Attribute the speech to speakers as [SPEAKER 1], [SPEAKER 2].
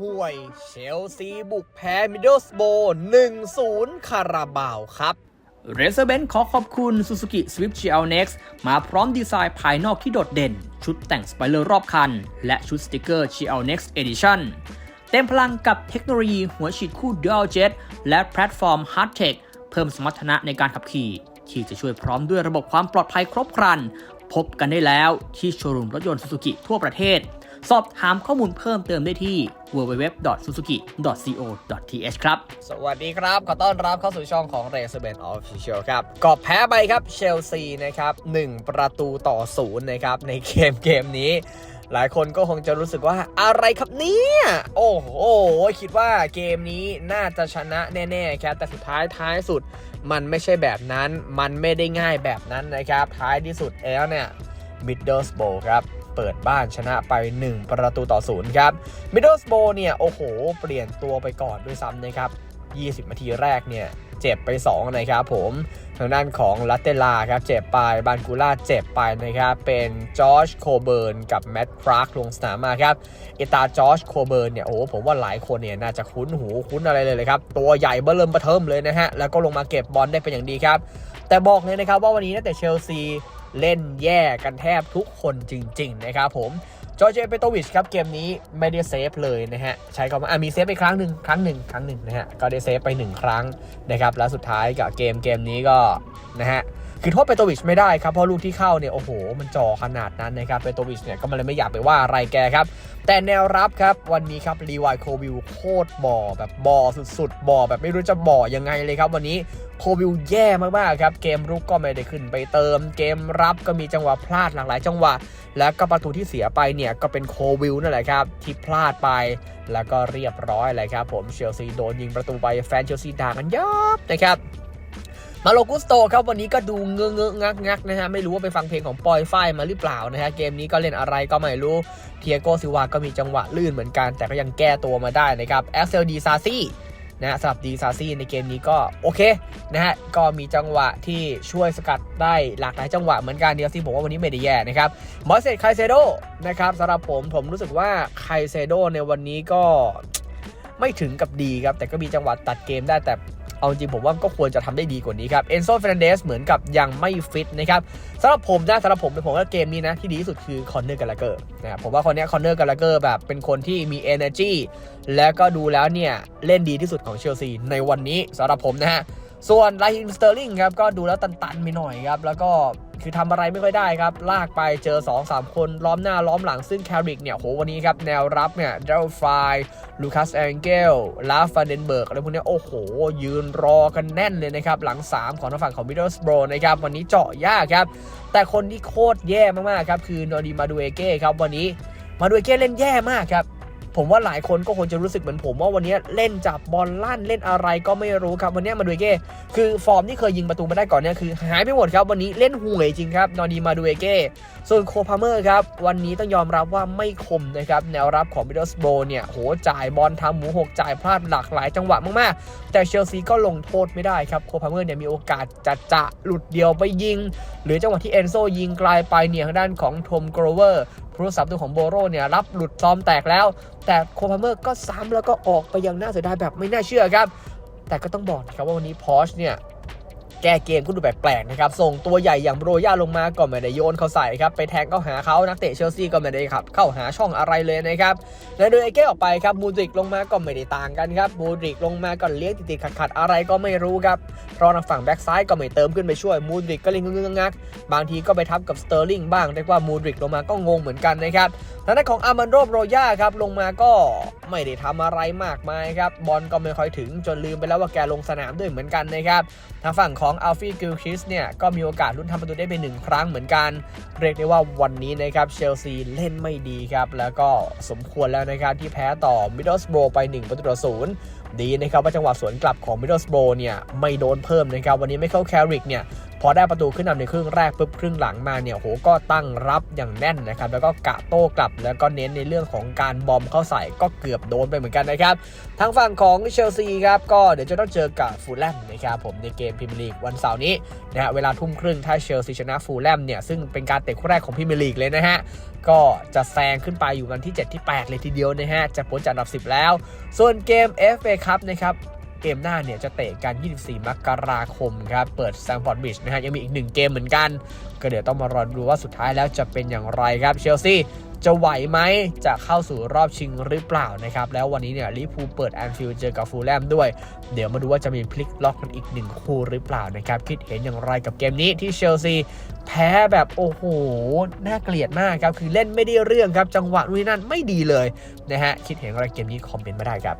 [SPEAKER 1] ห่วย เชลซีบุกแพ้มิดเดิลสโบ1-0 คาราบาวครับ
[SPEAKER 2] เรเซอร์เบนขอขอบคุณ Suzuki Swift GL Next มาพร้อมดีไซน์ภายนอกที่โดดเด่น ชุดแต่งสไปเลอร์รอบคัน และชุดสติกเกอร์ GL Next Edition เต็มพลังกับเทคโนโลยีหัวฉีดคู่ Dual Jet และแพลตฟอร์ม Hardtech เพิ่มสมรรถนะในการขับขี่ ที่จะช่วยพร้อมด้วยระบบความปลอดภัยครบครัน พบกันได้แล้วที่โชว์รูมรถยนต์ Suzuki ทั่วประเทศ สอบถามข้อมูลเพิ่มเติมได้ที่ www.suzuki.co.th ครับ
[SPEAKER 1] สวัสดีครับ ขอต้อนรับเข้าสู่ช่องของ r a c e b e n Official ครับก็แพ้ไปครับเชลซีนะครับ1ประตูต่อศูนย์นะครับในเกมเกมนี้หลายคนก็คงจะรู้สึกว่าอะไรครับเนี่ย โอ้โห คิดว่าเกมนี้น่าจะชนะแน่ๆครับแต่สุดท้ายท้ายสุด มันไม่ใช่แบบนั้น มันไม่ได้ง่ายแบบนั้นนะครับ ท้ายที่สุดแล้วเนี่ย Middlesbrough ครับ เปิดบ้านชนะไป 1 ประตูต่อศูนย์ครับ Middlesbrough เนี่ย โอ้โห เปลี่ยนตัวไปก่อนด้วยซ้ำนะครับ 20 นาทีแรกเนี่ย เจ็บไป 2 นะครับผมทางด้านของลัตเตลาครับเจ็บไปบานกูล่าเจ็บไปนะครับ เป็นจอร์จโคเบิร์นกับแมตต์ครากลงสนามมาครับเอตาจอร์จโคเบิร์นเนี่ยโอ้โหผมว่าหลายคนเนี่ยน่าจะคุ้นหูคุ้นอะไรเลยเลยครับ ตัวใหญ่เบ้อเริ่มประเทิมเลยนะฮะ แล้วก็ลงมาเก็บบอลได้เป็นอย่างดีครับ แต่บอกเลยนะครับว่าวันนี้นักเตะเชลซี เล่นแย่กันแทบทุกคนจริง ๆ นะครับผมจอร์เจเปโตวิชครับเกมนี้ไม่ได้เซฟเลยนะฮะ ใช้คำว่าอะมีเซฟไปครั้งหนึ่งครั้งหนึ่งครั้งหนึ่งนะฮะ ก็ได้เซฟไป 1 ครั้งนะครับ แล้วสุดท้ายกับเกมเกมนี้ก็นะฮะ คือโทษเปโตวิชไม่ได้ครับเพราะลูกที่เข้าเนี่ยโอ้โห มันจ่อขนาดนั้นนะครับเปโตวิชเนี่ยก็มันเลยไม่อยากไปว่าอะไรแกครับ แต่แนวรับครับวันนี้ครับรีวายโควิลโคตรบ่อแบบบ่อสุดๆบ่อแบบไม่รู้จะบ่อยังไงเลยครับวันนี้โควิลแย่มากๆครับ เกมรุกก็ไม่ได้ขึ้นไปเติม เกมรับก็มีจังหวะพลาดหลากหลายจังหวะ แล้วก็ประตูที่เสียไปเนี่ยก็เป็นโควิลนั่นแหละครับที่พลาดไป แล้วก็เรียบร้อยเลยครับผมเชลซีโดนยิงประตูไปแฟนเชลซีด่ากันยับนะครับ มาโลกุสโตครับวันนี้ก็ดูเงอเงองักงักนะฮะไม่รู้ว่าไปฟังเพลงของปอยฝ้ายมาหรือเปล่านะฮะเกมนี้ก็เล่นอะไรก็ไม่รู้เทียโกซิวาก็มีจังหวะลื่นเหมือนกัน แต่ก็ยังแก้ตัวมาได้นะครับแอสเซลดีซาซี่นะฮะสำหรับดีซาซี่ในเกมนี้ก็โอเคนะฮะก็มีจังหวะที่ช่วยสกัดได้หลากหลายจังหวะเหมือนกันเดียวซี่ผมว่าวันนี้ไม่ได้แย่นะครับมอสเซตไคเซโดนะครับสำหรับผมผมรู้สึกว่าไคเซโดในวันนี้ก็ไม่ถึงกับดีครับแต่ก็มีจังหวะตัดเกมได้แต่ เอาจริงผมว่าก็ควรจะทำได้ดีกว่านี้ครับเอนโซเฟรนเดสเหมือนกับยังไม่ฟิตนะครับสำหรับผมนะสำหรับผมผมว่าเกมนี้นะที่ดีที่สุดคือคอนเนอร์กาลาเกอร์นะครับผมว่าคนนี้คอนเนอร์กาลาเกอร์แบบเป็นคนที่มี energy แล้วก็ดูแล้วเนี่ยเล่นดีที่สุดของเชลซีในวันนี้สำหรับผมนะฮะส่วนไลฮิมสเตอร์ลิงครับก็ดูแล้วตันๆไปหน่อยครับแล้วก็ คือทำอะไรไม่ค่อยได้ครับ ลากไปเจอ 2-3 คนล้อมหน้าล้อมหลังซึ่งแคริกเนี่ยโหวันนี้ครับ แนวรับเนี่ยเดลฟายลูคัสแองเกลลาฟานเดนเบิร์กอะไรพวกนี้โอ้โห ยืนรอกันแน่นเลยนะครับ หลัง 3 ของทางฝั่งของมิดเดิลสโบรนะครับ วันนี้เจาะยากครับ แต่คนที่โคตรแย่มากๆครับ คือนอดีมาดูเอเก้ครับวันนี้มาดูเอเก้เล่นแย่มากครับ ผมว่าหลายคนก็คงจะรู้สึกเหมือนผมว่าวันนี้เล่นจับบอลลั่นเล่นอะไรก็ไม่รู้ครับ วันนี้มาดูเอเก้คือฟอร์มที่เคยยิงประตูมาได้ก่อนเนี่ยคือหายไปหมดครับ วันนี้เล่นห่วยจริงครับนอดีมาดูเอเก้ส่วนโคพาเมอร์ครับวันนี้ต้องยอมรับว่าไม่คมนะครับแนวรับของมิดเดิลสโบเนี่ยโหจ่ายบอลทำหมูหกจ่ายพลาดหลากหลายจังหวะมากๆ แต่เชลซีก็ลงโทษไม่ได้ครับโคพาเมอร์เนี่ยมีโอกาสจะจะหลุดเดียวไปยิง หรือจังหวะที่เอนโซยิงไกลไปเนี่ยทางด้านของทอมโกรเวอร์ ผู้รักษาประตูของโบโรเนี่ยรับหลุดซอมแตกแล้ว แต่โคพาเมอร์ก็ซ้ำแล้วก็ออกไปอย่างน่าเสียดายแบบไม่น่าเชื่อครับ แต่ก็ต้องบอกนะครับว่าวันนี้พอชเนี่ย แก้เกมก็ดูแปลกๆนะครับส่งตัวใหญ่อย่างโบรย่าลงมาก็ไม่ได้โยนเขาใส่ครับไปแทงเข้าหาเขานักเตะเชลซีก็ไม่ได้ครับเข้าหาช่องอะไรเลยนะครับและโดยไอ้เก้ออกไปครับมูดริกลงมาก็ไม่ได้ต่างกันครับมูดริกลงมาก็เลี้ยงติดๆขัดๆอะไรก็ไม่รู้ครับเพราะทางฝั่งแบ็กซ้ายก็ไม่เติมขึ้นไปช่วยมูดริกก็เล่นงึงงักบางทีก็ไปทับกับสเตอร์ลิงบ้างเรียกว่ามูดริกลงมาก็งงเหมือนกันนะครับทางด้านของอามันโรโรย่าครับลงมาก็ไม่ได้ทำอะไรมากมายครับบอลก็ไม่ค่อยถึงจนลืมไปแล้วว่าแกลงสนามด้วยเหมือนกันนะครับทางฝั่งของอัลฟี่กิลคิสเนี่ย ก็มีโอกาสลุ้นทำประตูได้เป็นหนึ่งครั้งเหมือนกัน เรียกได้ว่าวันนี้นะครับเชลซีเล่นไม่ดีครับ แล้วก็สมควรแล้วนะครับที่แพ้ต่อมิดเดิลสโบรไป 1 ประตูต่อศูนย์ดีนะครับว่าจังหวะสวนกลับของมิดเดิลสโบรเนี่ยไม่โดนเพิ่มนะครับ วันนี้ไม่เข้าแคริกเนี่ย พอได้ประตูขึ้นนำในครึ่งแรกปุ๊บครึ่งหลังมาเนี่ยโหก็ตั้งรับอย่างแน่นนะครับแล้วก็กะโต้กลับ แล้วก็เน้นในเรื่องของการบอมเข้าใส่ก็เกือบโดนไปเหมือนกันนะครับทางฝั่งของเชลซีครับก็เดี๋ยวจะต้องเจอกับฟูลแลมนะครับผมในเกมพรีเมียร์ลีกวันเสาร์นี้นะฮะเวลาทุ่มครึ่งถ้าเชลซีชนะฟูลแลมเนี่ยซึ่งเป็นการเตะคู่แรกของพรีเมียร์ลีกเลยนะฮะก็จะแซงขึ้นไปอยู่กันที่ 7 ที่ 8 เลยทีเดียวนะฮะจะพ้นจากอันดับ 10 แล้ว ส่วนเกม FA ครับนะครับ เกมหน้าเนี่ยจะเตะกัน 24 มกราคมครับ เปิดแซงฟอร์ดบริดจ์นะฮะ ยังมีอีกหนึ่งเกมเหมือนกัน ก็เดี๋ยวต้องมารอดูว่าสุดท้ายแล้วจะเป็นอย่างไรครับเชลซีจะไหวไหมจะเข้าสู่รอบชิงหรือเปล่านะครับ แล้ววันนี้เนี่ยลิพูเปิดแอนฟิลด์เจอกับฟูลแลมด้วย เดี๋ยวมาดูว่าจะมีพลิกล็อกกันอีกหนึ่งคู่หรือเปล่านะครับ คิดเห็นอย่างไรกับเกมนี้ที่เชลซีแพ้แบบโอ้โห น่าเกลียดมากครับ คือเล่นไม่ได้เรื่องครับ จังหวะนู่นนั่นไม่ดีเลยนะฮะคิดเห็นอะไรเกมนี้คอมเมนต์มาได้ครับ